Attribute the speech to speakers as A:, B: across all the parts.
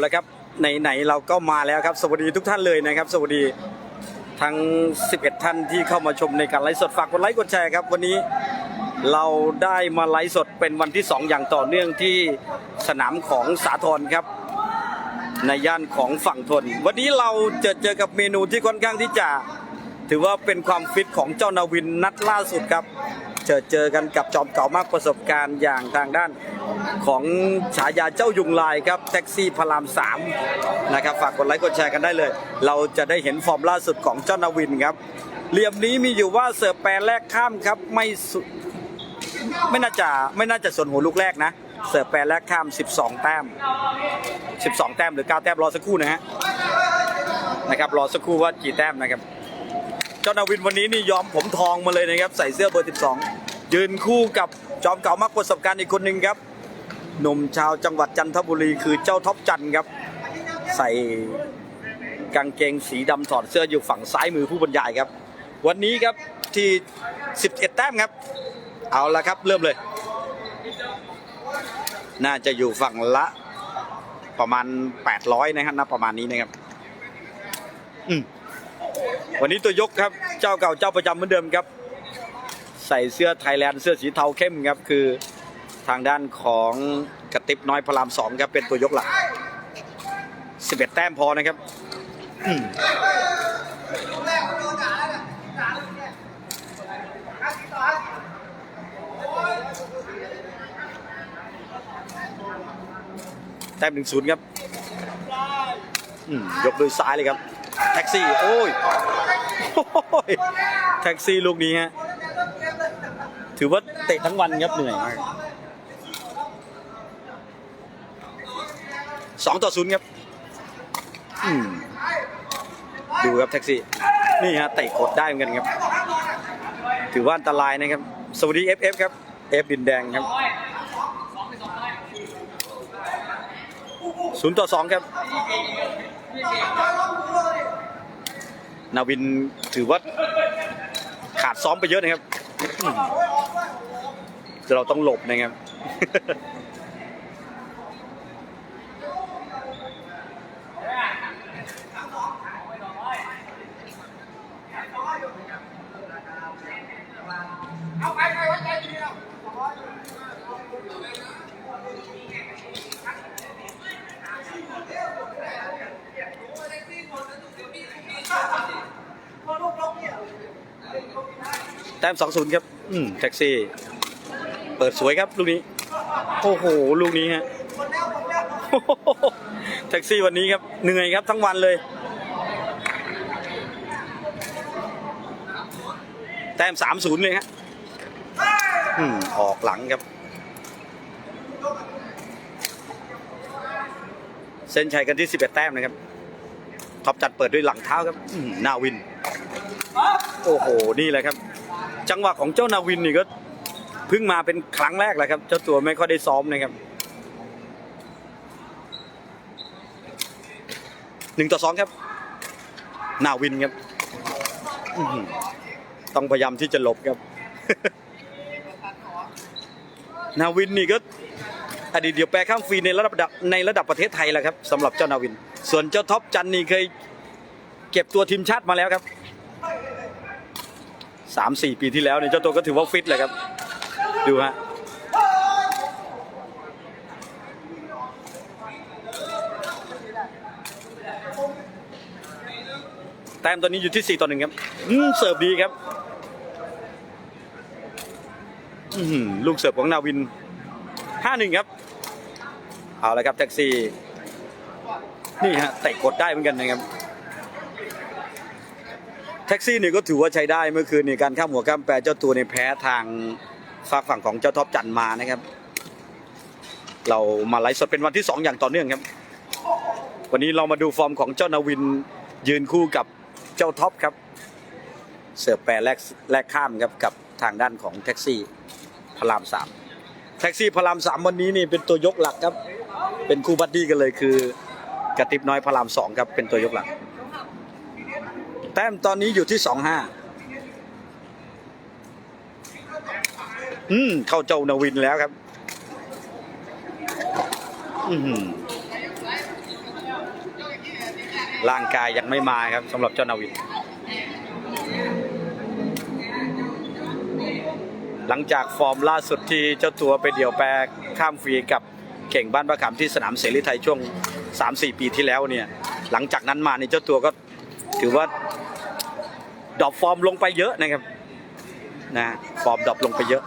A: เอาละครับไหนๆเราก็มาแล้วครับ สวัสดีทุกท่านเลยนะครับ สวัสดีทั้ง 11 ท่านที่เข้ามาชมในการไลฟ์สดฝากกดไลค์กดแชร์ครับ วันนี้เราได้มาไลฟ์สดเป็นวันที่ 2 อย่างต่อเนื่องที่สนามของสาทรครับ ในย่านของฝั่งทน วันนี้เราจอเจอกับเมนูที่ค่อนข้างที่จะ ถือว่าเป็นความฟิตของเจ้านาวินนัดล่าสุดครับ เจอเจอกันกับจอมเก่ามากประสบการณ์อย่างทางด้านของฉายาเจ้ายุงลายครับแท็กซี่พระรามสามนะครับฝากกดไลค์กดแชร์กันได้เลย เราจะได้เห็นฟอร์มล่าสุดของเจ้านาวินครับเหลี่ยมนี้มีอยู่ว่าเสิร์ฟแปรแรกข้ามครับไม่ไม่น่าจะไม่น่าจะสนหัวลูกแรกนะเสิร์ฟแปรแรกข้าม 12 แต้ม 12 แต้มหรือ 9 แต้มรอสักครู่นะฮะนะครับรอสักครู่ว่ากี่แต้มนะครับ เจ้านาวินวันนี้นี่ยอมผมทองมาเลยนะครับ ใส่เสื้อเบอร์ 12 ยืนคู่กับจอมเก่ามากประสบการณ์อีกคนหนึ่งครับหนุ่มชาวจังหวัดจันทบุรีคือเจ้าท็อปจันครับ ใส่กางเกงสีดำถอดเสื้ออยู่ฝั่งซ้ายมือผู้บรรยายครับ วันนี้ครับที่ 11 แต้มครับ เอาละครับเริ่มเลย น่าจะอยู่ฝั่งละประมาณ 800 นะครับนะประมาณนี้นะครับอืมวันนี้ตัวยกครับ เจ้าเก่าเจ้าประจำเหมือนเดิมครับ ใส่เสื้อไทยแลนด์เสื้อสีเทาเข้มครับคือทางด้านของกระติบน้อยพระรามสองครับเป็นตัวยกหลัก 11 แต้มพอนะครับแต้มหนึ่งศูนย์ครับยกโดยซ้ายเลยครับ แท็กซี่ โอ้ย แท็กซี่ลูกนี้ฮะ ถือว่าเตะทั้งวันครับเหนื่อยมากสองต่อศูนย์ครับดูครับแท็กซี่ นี่ฮะเตะกดได้เหมือนกันครับ ถือว่าอันตรายนะครับ สวัสดี FF ครับ F ดินแดงครับศูนย์ต่อสองครับ นาวินถือว่าขาดซ้อมไปเยอะนะครับ เราต้องหลบนะครับแต้มสองศูนย์ครับ อืมแท็กซี่ เปิดสวยครับลูกนี้ โอ้โห ลูกนี้ฮะแท็กซี่วันนี้ครับเหนื่อยครับทั้งวันเลย แต้มสามศูนย์เลยฮะอืมออกหลังครับ เส้นชัยกันที่11แต้มนะครับท็อปจัดเปิดด้วยหลังเท้าครับนาวิน โอ้โห นี่แหละครับ จังหวะของเจ้านาวินนี่ก็ เพิ่งมาเป็นครั้งแรกแหละครับ เจ้าตัวไม่ค่อยได้ซ้อมนะครับหนึ่งต่อสองครับนาวินครับต้องพยายามที่จะหลบครับนาวินนี่ก็อดีตเดียวแปรข้ามฟรีในระดับในระดับประเทศไทยแหละครับสำหรับเจ้านาวิน ส่วนเจ้าท็อปจันนี่เคยเก็บตัวทีมชาติมาแล้วครับสามสี่ปีที่แล้วเนี่ยเจ้าตัวก็ถือว่าฟิตเลยครับ ดูฮะแต้มตอนนี้อยู่ที่ 4 ต่อหนึ่งครับเสิร์ฟดีครับลูกเสิร์ฟของนาวิน 5-1 ครับ เอาละครับแท็กซี่ นี่ฮะเตะกดได้เหมือนกันนะครับ แท็กซี่นี่ก็ถือว่าใช้ได้เมื่อคืนนี่การข้ามหัวข้ามแปรเจ้าตัวในแพ้ทาง ฝากฝั่งของเจ้าท็อปจันมานะครับ เรามาไลฟ์สดเป็นวันที่ 2 อย่างต่อเนื่องครับ วันนี้เรามาดูฟอร์มของเจ้านาวินยืนคู่กับเจ้าท็อปครับ เสิร์ฟแปรแรกแรกข้ามครับกับทางด้านของแท็กซี่พระรามสามแท็กซี่พระรามสามวันนี้นี่เป็นตัวยกหลักครับ เป็นคู่บัดดี้กันเลยคือกระติบน้อยพระรามสองครับเป็นตัวยกหลัก แต้มตอนนี้อยู่ที่สองห้า อืมเข้าเจ้านาวินแล้วครับ อืมร่างกายยังไม่มาครับสำหรับเจ้านาวิน หลังจากฟอร์มล่าสุดที่เจ้าตัวไปเดี่ยวแปรข้ามฟรีกับเก่งบ้านประขามที่สนามเสรีไทยช่วง 3-4 ปีที่แล้วเนี่ย หลังจากนั้นมาเนี่ยเจ้าตัวก็ถือว่าดรอปฟอร์มลงไปเยอะนะครับนะฟอร์มดรอปลงไปเยอะ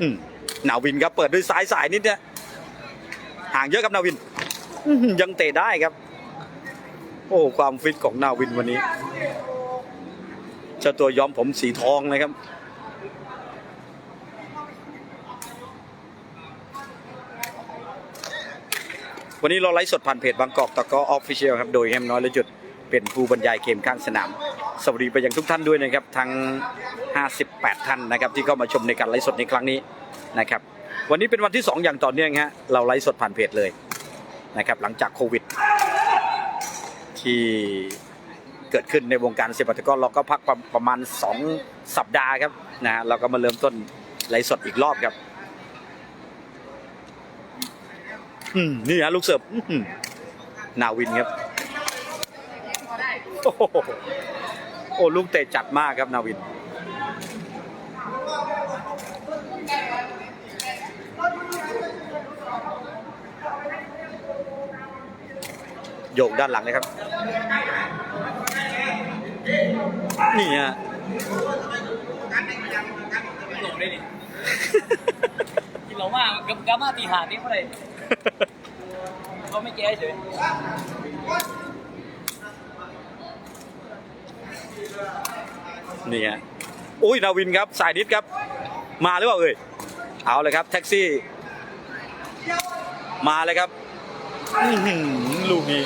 A: อืมนาวินครับเปิดด้วยซ้ายสายนิดเนี่ยห่างเยอะครับนาวินอื้อหือยังเตะได้ครับ โอ้ความฟิตของนาวินวันนี้เจ้าตัวย้อมผมสีทองนะครับ วันนี้เราไลฟ์สดผ่านเพจบางกอกตะกอออฟฟิเชียลครับ โดยแฮมน้อยและจุด เป็นผู้บรรยายเกมข้างสนาม สวัสดีไปยังทุกท่านด้วยนะครับ ทั้ง 58 ท่านนะครับที่เข้ามาชมในการไลฟ์สดในครั้งนี้นะครับ วันนี้เป็นวันที่ 2 อย่างต่อเนื่องฮะเราไลฟ์สดผ่านเพจเลยนะครับหลังจากโควิด ที่เกิดขึ้นในวงการเซปัตะก้อเราก็พักประประมาณ 2 สัปดาห์ครับนะเราก็มาเริ่มต้นไลฟ์สดอีกรอบครับนี่ฮะลูกเสิร์ฟอื้อหือนาวินครับ โอ้โหโอ้ลูกเตะจัดมากครับนาวิน โยกด้านหลังเลยครับ นี่ฮะ
B: หลงได้ดิกินเหล้ามากกับกับมาตีหานี่เท่าไหร่เขาไม่แก้เฉย
A: นี่ฮะอุ้ยนาวินครับสายนิดครับ มาหรือเปล่าเอ่ยเอาเลยครับ แท็กซี่ มาเลยครับลูกนี้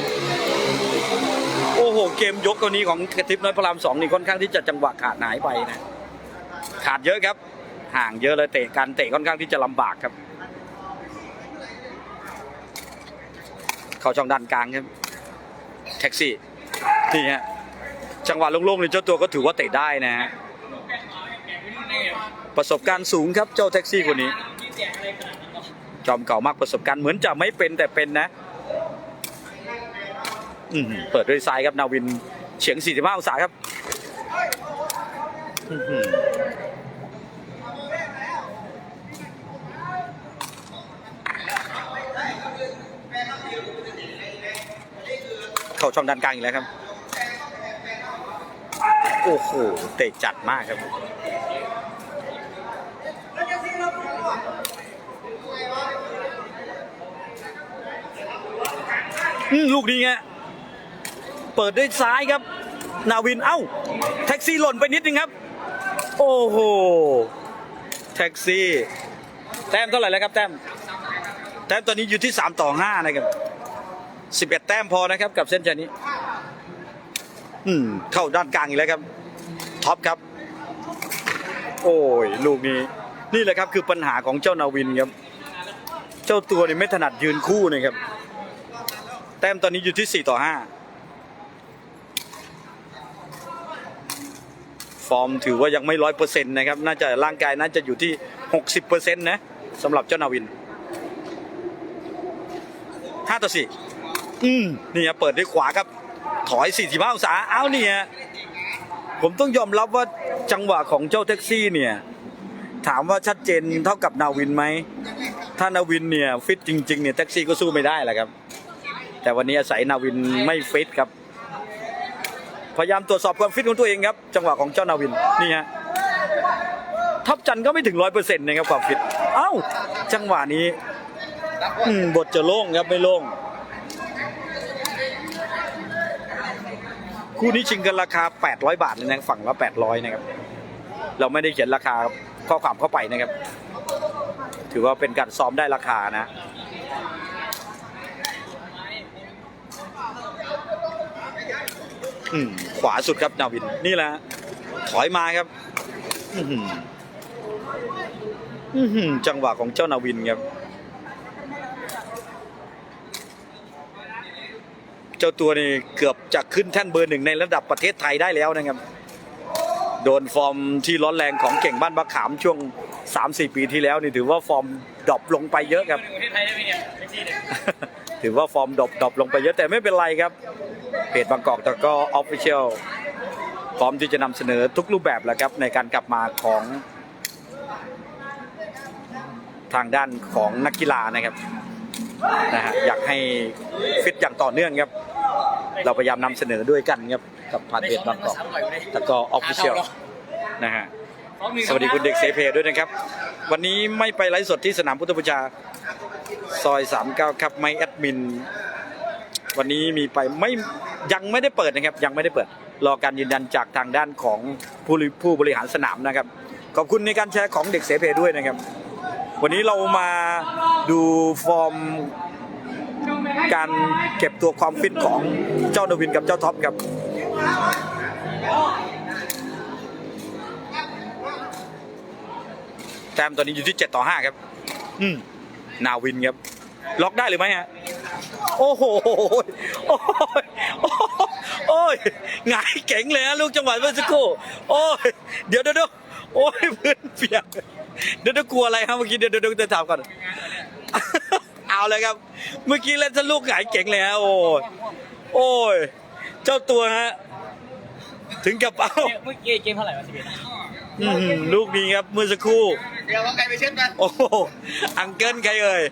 A: โอ้โห เกมยกตัวนี้ของกระติบน้อยพรามสองนี่ค่อนข้างที่จะจังหวะขาดหายไปนะ ขาดเยอะครับ ห่างเยอะเลยเตะการเตะค่อนข้างที่จะลำบากครับ เข้าช่องด้านกลางครับ แท็กซี่นี่ฮะ จังหวะโล่งๆนี่เจ้าตัวก็ถือว่าเตะได้นะฮะประสบการณ์สูงครับเจ้าแท็กซี่คนนี้
B: จอะไรขนาดนั้นเนาะ
A: จอมเก่ามากประสบการณ์เหมือนจะไม่เป็นแต่เป็นนะเปิดด้วยซ้ายครับนาวินเฉียง 45 องศาครับเข้าช่องด้านกลางอีกแล้วครับ โอ้โหเตะจัดมากครับลูกนี้ไงเปิดด้วยซ้ายครับ นาวินเอ้า แท็กซี่หล่นไปนิดนึงครับ โอ้โห แท็กซี่ แต้มเท่าไหร่แล้วครับ แต้ม แต้มตอนนี้อยู่ที่ 3 ต่อ 5 นะครับ 11 แต้มพอนะครับกับเส้นชัยนี้ อืม เข้าด้านกลางอีกแล้วครับ ท็อปครับ โอ้ยลูกนี้ นี่แหละครับคือปัญหาของเจ้านาวินครับ เจ้าตัวนี่ไม่ถนัดยืนคู่นะครับ แต้มตอนนี้อยู่ที่4ต่อ5ฟอร์มถือว่ายังไม่ร้อยเปอร์เซ็นต์นะครับ น่าจะร่างกายน่าจะอยู่ที่ 60เปอร์เซ็นต์นะสำหรับเจ้านาวิน5ต่อ4อืมนี่เปิดด้วยขวาครับ ถอย45องศาเอานี่ฮะ ผมต้องยอมรับว่าจังหวะของเจ้าแท็กซี่เนี่ย ถามว่าชัดเจนเท่ากับนาวินไหม ถ้านาวินเนี่ยฟิตจริงๆเนี่ยแท็กซี่ก็สู้ไม่ได้แหละครับ แต่วันนี้อาศัยนาวินไม่ฟิตครับ พยายามตรวจสอบความฟิตของตัวเองครับ จังหวะของเจ้านาวินนี่ฮะทับจันก็ไม่ถึงร้อยเปอร์เซ็นต์นะครับความฟิต เอ้า จังหวะนี้อืมบทจะโล่งครับไม่โล่ง คู่นี้ชิงกันราคา 800 บาทเลยนะฝั่งละ 800 นะครับ เราไม่ได้เขียนราคาข้อความเข้าไปนะครับ ถือว่าเป็นการซ้อมได้ราคานะขวาสุดครับนาวินนี่แหละถอยมาครับจังหวะของเจ้านาวินครับ เจ้าตัวนี่เกือบจะขึ้นแท่นเบอร์หนึ่งในระดับประเทศไทยได้แล้วนะครับ โดนฟอร์มที่ร้อนแรงของเก่งบ้านบักขามช่วงสามสี่ปีที่แล้วนี่ถือว่าฟอร์มดรอปลงไปเยอะครับ
B: มาถึงประเทศไทยได้ไหมเนี่ยแท็กซี่เนี่ย
A: ถือว่าฟอร์มดรอปดรอปลงไปเยอะแต่ไม่เป็นไรครับเพจบางกอกตะกร้ออฟฟิเชียลพร้อมที่จะนำเสนอทุกรูปแบบแล้วครับในการกลับมาของ ทางด้านของนักกีฬานะครับนะฮะอยากให้ฟิตอย่างต่อเนื่องครับ เราพยายามนำเสนอด้วยกันครับกับผ่านเพจบางกอกตะกร้อออฟฟิเชียลนะฮะสวัสดีคุณเด็กเซเพด้วยนะครับ วันนี้ไม่ไปไลฟ์สดที่สนามพุทธบูชาซอย 39 ครับไม่แอดมิน วันนี้มีไปไม่ยังไม่ได้เปิดนะครับ ยังไม่ได้เปิด รอการยืนยันจากทางด้านของผู้ผู้บริหารสนามนะครับ ขอบคุณในการแชร์ของเด็กเสเพด้วยนะครับ วันนี้เรามาดูฟอร์ม การเก็บตัวความฟิตของเจ้านวินกับเจ้าท็อปครับแต้มตอนนี้อยู่ที่ 7 ต่อ 5 ครับ อืมนาวินครับ ล็อกได้หรือไม่ฮะ โอ้โห โอ้ยโอ้ยโอ้ยหงายเก๋งเลยฮะลูกจังหวะเมื่อสักครู่ โอ้ยเดี๋ยวเดี๋ยวเดี๋ยวโอ้ยพื้นเปียก เดี๋ยวเดี๋ยวกลัวอะไรครับเมื่อกี้ เดี๋ยวเดี๋ยวเดี๋ยวถามก่อน เอาเลยครับ เมื่อกี้เล่นทะลูกหงายเก๋งเลยฮะโอ้ยโอ้ย เจ้าตัวฮะ ถึงกับเอา
B: เนี่ยเมื่อกี้เกมเท่าไหร่วะสิบเอ็ด
A: อืมลูกนี้ครับเมื่อสักครู่
C: เดี๋ยวว่าใครไปเช็ดกัน
A: โอ้โหอังเกิลใครเอ่ย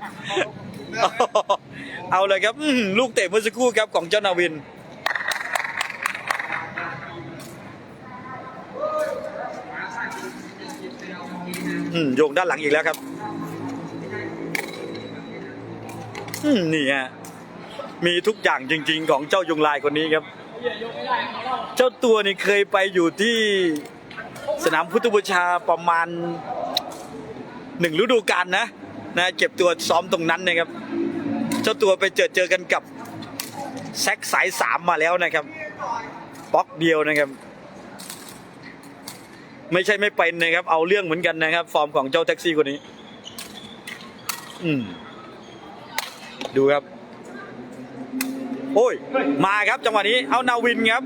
A: เอาเลยครับอื้อหือลูกเตะเมื่อสักครู่ครับของเจ้านาวิน อืมโยงด้านหลังอีกแล้วครับ อืม นี่ฮะมีทุกอย่างจริง ๆ ของเจ้ายงลายคนนี้ครับ เจ้าตัวนี่เคยไปอยู่ที่สนามพุทธบูชาประมาณหนึ่งฤดูกาลนะนะเก็บตัวซ้อมตรงนั้นนะครับ เจ้าตัวไปเจอเจอกันกับแซกสายสามมาแล้วนะครับป๊อกเดียวนะครับ ไม่ใช่ไม่เป็นนะครับ เอาเรื่องเหมือนกันนะครับ ฟอร์มของเจ้าแท็กซี่คนนี้ อืม ดูครับ โอ้ย มาครับจังหวะนี้ เอานาวินครับ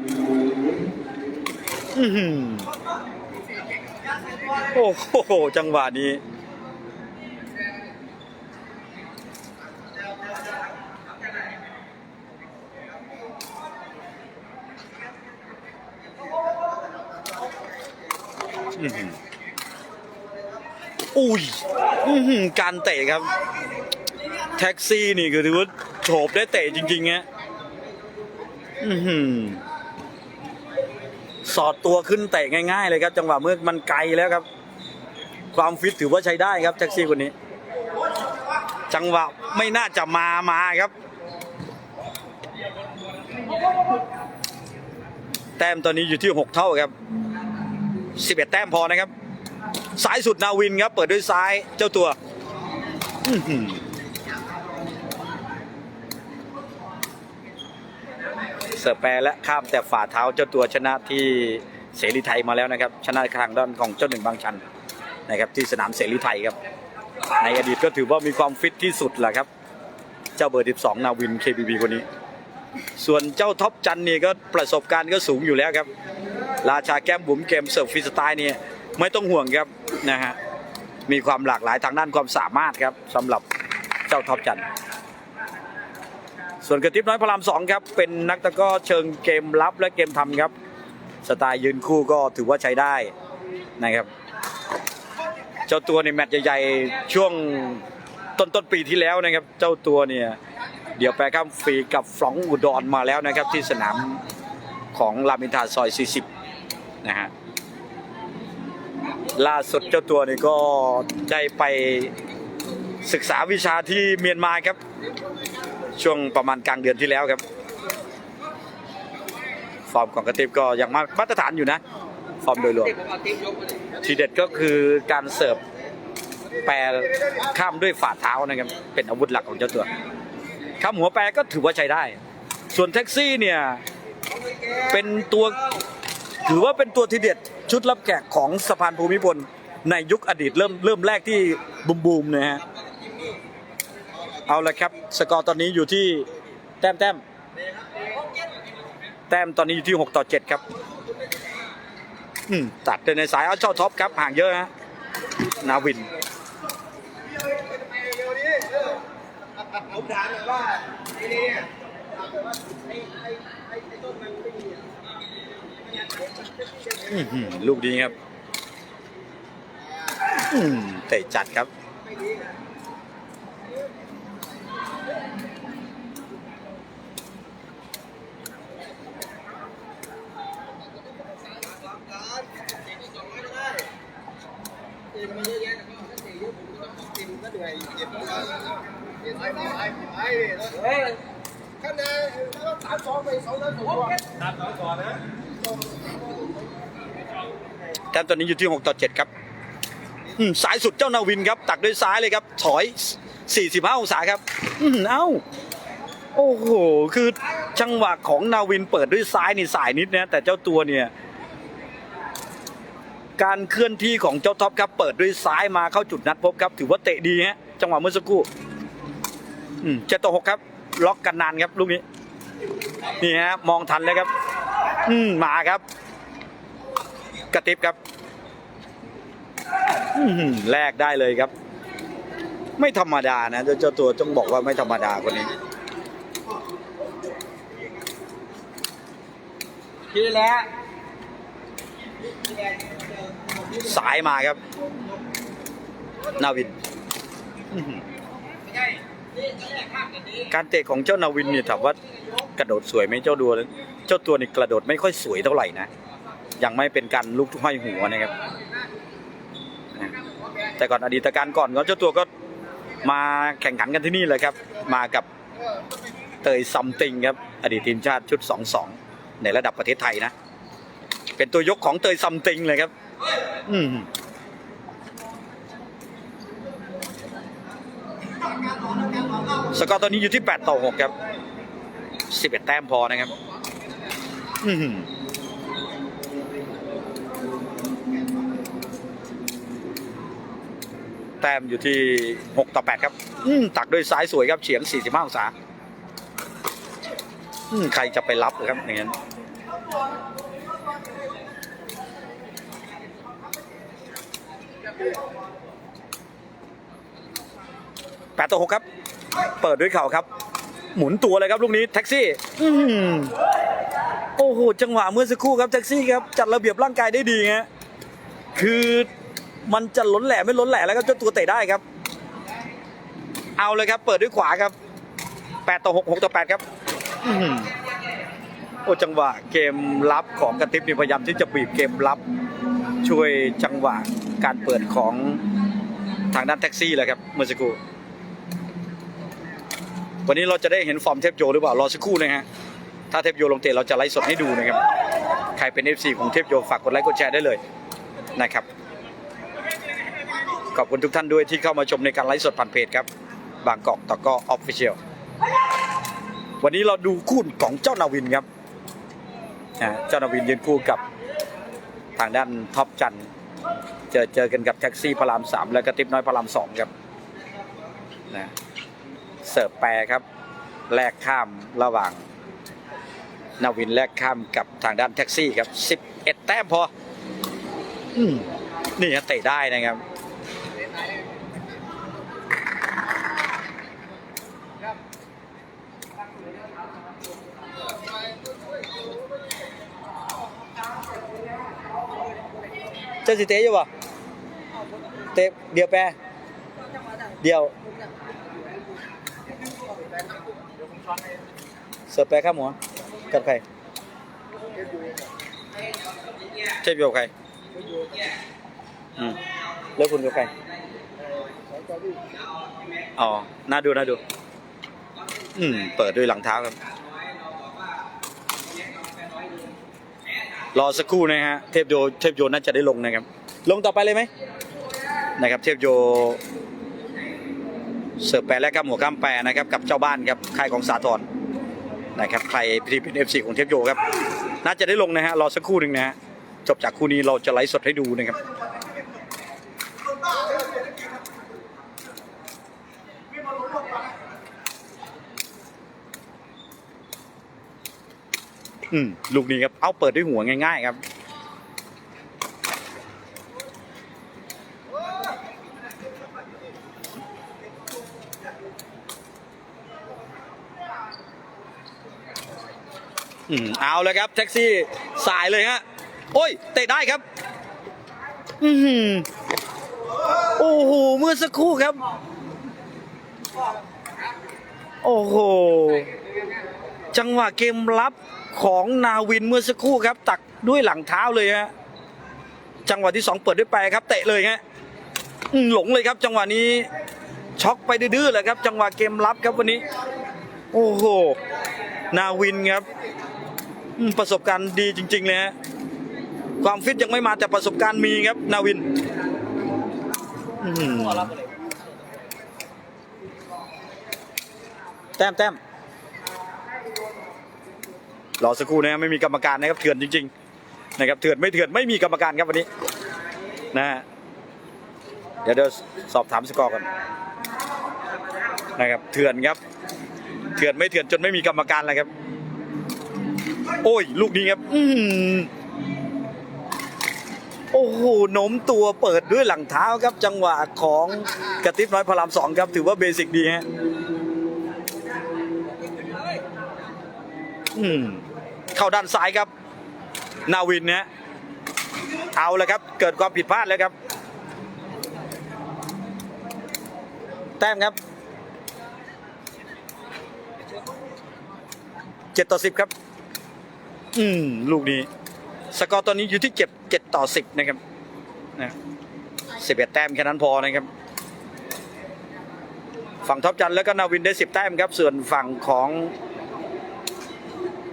A: โอ้โห จังหวะนี้อือหืออุ้ยอือหือการเตะครับ แท็กซี่นี่ก็ถือว่าโฉบได้เตะจริงๆฮะอื้อหือสอดตัวขึ้นเตะง่าย ๆ เลยครับ จังหวะเมื่อมันไกลแล้วครับ ความฟิตถือว่าใช้ได้ครับ แท็กซี่คนนี้ จังหวะไม่น่าจะมามาครับ แต้มตอนนี้อยู่ที่ 6 เท่าครับ11แต้มพอนะครับสายสุดนาวินครับ เปิดด้วยซ้ายเจ้าตัว อือหือ เสิร์ฟแปรและข้ามแต่ฝ่าเท้าเจ้าตัวชนะที่เสรีไทยมาแล้วนะครับ ชนะทางด้านของเจ้าหนึ่งบางชันนะครับที่สนามเสรีไทยครับ ในอดีตก็ถือว่ามีความฟิตที่สุดแหละครับ เจ้าเบอร์ 12 นาวิน KBB คนนี้ ส่วนเจ้าท็อปจันนี่ก็ประสบการณ์ก็สูงอยู่แล้วครับ ราชาแก้มบุ๋มเกมเสิร์ฟฟรีสไตล์นี่ไม่ต้องห่วงครับนะฮะมีความหลากหลายทางด้านความสามารถครับสำหรับเจ้าท็อปจัน ส่วนกระติบน้อยพระรามสองครับ เป็นนักตะก้อเชิงเกมรับและเกมทำครับ สไตล์ยืนคู่ก็ถือว่าใช้ได้นะครับ เจ้าตัวในแมตช์ใหญ่ๆ ช่วงต้นต้นปีที่แล้วนะครับ เจ้าตัวเนี่ย เดี๋ยวแปรข้ามฟรีกับฟรองอุดรมาแล้วนะครับ ที่สนามของรามอินทาซอย 40 นะฮะล่าสุดเจ้าตัวนี่ก็ได้ไปศึกษาวิชาที่เมียนมาครับ ช่วงประมาณกลางเดือนที่แล้วครับ ฟอร์มของกระติบก็ยังมามาตรฐานอยู่นะ ฟอร์มโดยรวมทีเด็ดก็คือการเสิร์ฟแปรข้ามด้วยฝ่าเท้านะครับ เป็นอาวุธหลักของเจ้าตัวข้ามหัวแปรก็ถือว่าใช้ได้ ส่วนแท็กซี่เนี่ยเป็นตัวถือว่าเป็นตัวทีเด็ดชุดรับแขกของสะพานภูมิพลในยุคอดีตเริ่มเริ่มแรกที่บูมบูมๆนะฮะ เอาละครับ สกอร์ตอนนี้อยู่ที่แต้มแต้มแต้มตอนนี้อยู่ที่ 6 ต่อ 7 ครับ อืมตัดในสายเอาเจ้าท็อปครับ ห่างเยอะฮะนาวิน
C: ผมถามหน่อยว่าไอ้นี่เนี่ย
A: ลูกนี้ครับเตะจัดครับ
C: ต็มมาเยอะแยะแต่ก็ถ้าตะเยอะผมก็ต้องต็มก็เหนื่อยเจ็บแล้วเจ็บไปไปไปเฮ้ยคะแนนแล้วสามสองไปสองนั้นผมว่า
A: แต้มตอนนี้อยู่ที่ 6 ต่อ 7 ครับสายสุดเจ้านาวินครับ ตักด้วยซ้ายเลยครับ ถอย 45 องศาครับอืมเอ้า โอ้โห คือจังหวะของนาวินเปิดด้วยซ้ายนี่สายนิดนะ แต่เจ้าตัวเนี่ย การเคลื่อนที่ของเจ้าท็อปครับเปิดด้วยซ้ายมาเข้าจุดนัดพบครับ ถือว่าเตะดีฮะจังหวะเมื่อสักครู่อืมเจ็ดต่อหกครับ ล็อกกันนานครับลูกนี้นี่ฮะมองทันเลยครับ อืมมาครับ กระติบครับอื้อหือแลกได้เลยครับ ไม่ธรรมดานะเจ้าตัวต้องบอกว่าไม่ธรรมดาคนนี้
B: ที่แล้ว
A: สายมาครับ นาวิน การเตะของเจ้านาวินเนี่ยถามว่ากระโดดสวยไหมเจ้าดัวเจ้าตัวนี่กระโดดไม่ค่อยสวยเท่าไหร่นะยังไม่เป็นการลุกห้อยหัวนะครับ แต่ก่อนอดีตการก่อนก็เจ้าตัวก็มาแข่งขันกันที่นี่เลยครับ มากับเตยซัมติงครับ อดีตทีมชาติชุด 2-2 ในระดับประเทศไทยนะ เป็นตัวยกของเตยซัมติงเลยครับ อืมสกอร์ตอนนี้อยู่ที่ 8 ต่อ 6 ครับ 11 แต้มพอนะครับ อืมแต้มอยู่ที่ 6 ต่อ 8 ครับ อืมตักด้วยซ้ายสวยครับเฉียง 45 องศา อืมใครจะไปรับเหรอครับอย่างนั้น แปดต่อหกครับ เปิดด้วยเข่าครับ หมุนตัวเลยครับลูกนี้แท็กซี่ อือหือโอ้โหจังหวะเมื่อสักครู่ครับแท็กซี่ครับจัดระเบียบร่างกายได้ดีฮะคือมันจะล้นแหล่ไม่ล้นแหล่แล้วก็เจ้าตัวเตะได้ครับ เอาเลยครับ เปิดด้วยขวาครับแปดต่อหกหกต่อแปดครับอือหือโอ้จังหวะเกมรับของกระติบนี่พยายามที่จะบีบเกมรับ ช่วยจังหวะ การเปิดของทางด้านแท็กซี่เลยครับเมื่อสักครู่วันนี้เราจะได้เห็นฟอร์มเทพโยหรือเปล่ารอสักครู่นะฮะถ้าเทพโยลงเตะเราจะไลฟ์สดให้ดูนะครับใครเป็น FC ของเทพโยฝากกดไลค์กดแชร์ได้เลยนะครับขอบคุณทุกท่านด้วยที่เข้ามาชมในการไลฟ์สดผ่านเพจครับบางกอกตะกอออฟฟิเชียลวันนี้เราดูคู่ของเจ้านาวินครับนะเจ้านาวินยืนคู่กับทางด้านท็อปจันทร์ เจอเจอกันกับแท็กซี่พระรามสามและกระติบน้อยพระรามสองครับนะเสิร์ฟแปรครับแลกข้ามระหว่างนาวินแลกข้ามกับทางด้านแท็กซี่ครับ11แต้มพออนี่ฮะเตะได้นะครับเจ้าสิเตะอยู่ป่ะ เตะเดียวแปรเดียวเสิร์ฟแปรข้ามหัวกับใครเชฟโยกับใครอืมแล้วคุณกับใครอ๋อน่าดูน่าดู อืม เปิดด้วยหลังเท้าครับ รอสักครู่นะฮะ เทพโย เทพโยน่าจะได้ลงนะครับ ลงต่อไปเลยไหม นะครับเทพโยเสิร์ฟแปรและข้ามหัวข้ามแปรนะครับกับเจ้าบ้านครับค่ายของสาทรนะครับใครที่เป็น FC ของเทพโยครับน่าจะได้ลงนะฮะรอสักครู่หนึ่งนะฮะจบจากคู่นี้เราจะไลฟ์สดให้ดูนะครับอืมลูกนี้ครับเอาเปิดด้วยหัวง่ายๆครับ อืมเอาเลยครับแท็กซี่สายเลยฮะ โอ้ย เตะได้ครับ อือหือโอ้โห เมื่อสักครู่ครับ โอ้โห จังหวะเกมรับของนาวินเมื่อสักครู่ครับ ตักด้วยหลังเท้าเลยฮะ จังหวะที่สองเปิดด้วยแปครับ เตะเลยฮะหลงเลยครับ จังหวะนี้ช็อกไปดื้อเลยครับ จังหวะเกมรับครับวันนี้ โอ้โห นาวินครับ ประสบการณ์ดีจริง ๆ เลยฮะความฟิตยังไม่มาแต่ประสบการณ์มีครับ นาวินอื้อหือ
B: ขอรับเลย
A: แต้มแต้มรอสักครู่นะฮะไม่มีกรรมการนะครับเถื่อนจริง ๆ นะครับเถื่อนไม่เถื่อนไม่มีกรรมการครับวันนี้ นะฮะเดี๋ยวเดี๋ยวสอบถามสกอร์กันนะครับเถื่อนครับ เถื่อนไม่เถื่อนจนไม่มีกรรมการเลยครับ โอ้ย ลูกนี้ครับ อืมโอ้โหโน้มตัวเปิดด้วยหลังเท้าครับ จังหวะของกระติบน้อยพระรามสองครับ ถือว่าเบสิกดีฮะอืมเข้าด้านซ้ายครับ นาวินเนี่ยเอาเลยครับ เกิดความผิดพลาดแล้วครับ แต้มครับเจ็ดต่อสิบครับ อืมลูกนี้ สกอร์ตอนนี้อยู่ที่เจ็ดเจ็ดต่อสิบนะครับนะสิบเอ็ดแต้มแค่นั้นพอนะครับ ฝั่งท็อปจันแล้วก็นาวินได้สิบแต้มครับ ส่วนฝั่งของ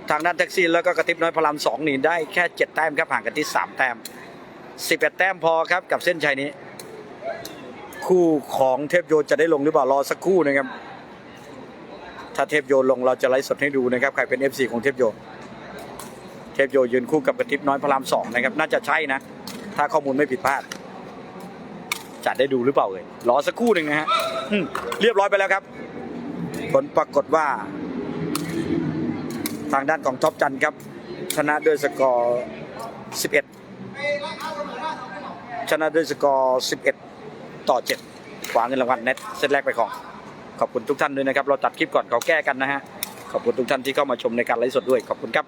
A: ทางด้านแท็กซี่แล้วก็กระติบน้อยพลามสองนี่ได้แค่เจ็ดแต้มครับห่างกันที่สามแต้มสิบเอ็ดแต้มพอครับกับเส้นชัยนี้ คู่ของเทพโยจะได้ลงหรือเปล่ารอสักครู่นะครับถ้าเทพโยลงเราจะไลฟ์สดให้ดูนะครับใครเป็น FC ของเทพโย เทพโยยืนคู่กับกระติบน้อยพลามสองนะครับ น่าจะใช่นะ ถ้าข้อมูลไม่ผิดพลาดจะได้ดูหรือเปล่าเลยรอสักครู่หนึ่งนะฮะเรียบร้อยไปแล้วครับ ผลปรากฏว่า ทางด้านของท็อปจันทร์ครับ ชนะด้วยสกอร์ 11 ชนะด้วยสกอร์ 11 ต่อ 7 ขวาเงินรางวัลเน็ตเซตแรกไปของ ขอบคุณทุกท่านด้วยนะครับ เราตัดคลิปก่อนเขาแก้กันนะฮะ ขอบคุณทุกท่านที่เข้ามาชมในการไลฟ์สดด้วย ขอบคุณครับ